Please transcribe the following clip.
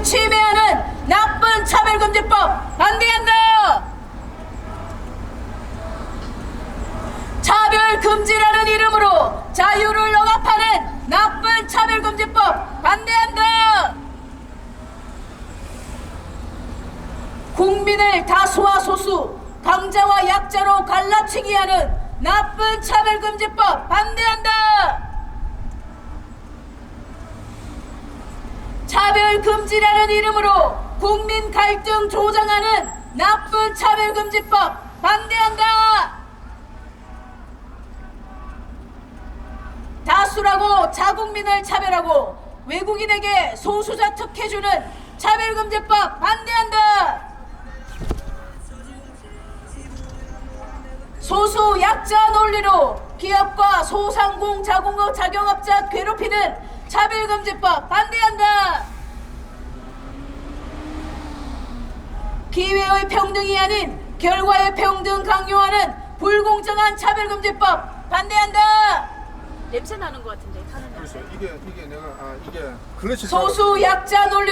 자유를 침해하는 나쁜 차별금지법 반대한다. 차별금지라는 이름으로 자유를 억압하는 나쁜 차별금지법 반대한다. 국민을 다수와 소수, 강자와 약자로 갈라치기 하는 나쁜 차별금지법 반대한다. 차별금지라는 이름으로 국민 갈등 조장하는 나쁜 차별금지법 반대한다. 다수라고 자국민을 차별하고 외국인에게 소수자 특혜주는 차별금지법 반대한다. 소수 약자 논리로 기업과 소상공 자공업 자영업자 괴롭히는 차별금지법 기회의 평등이 아닌 결과의 평등 강요하는 불공정한 차별금지법 반대한다. 냄새 나는 것 같은데 타는 그래서 냄새. 이게 이게 내가 아 이게 소수 약자 논리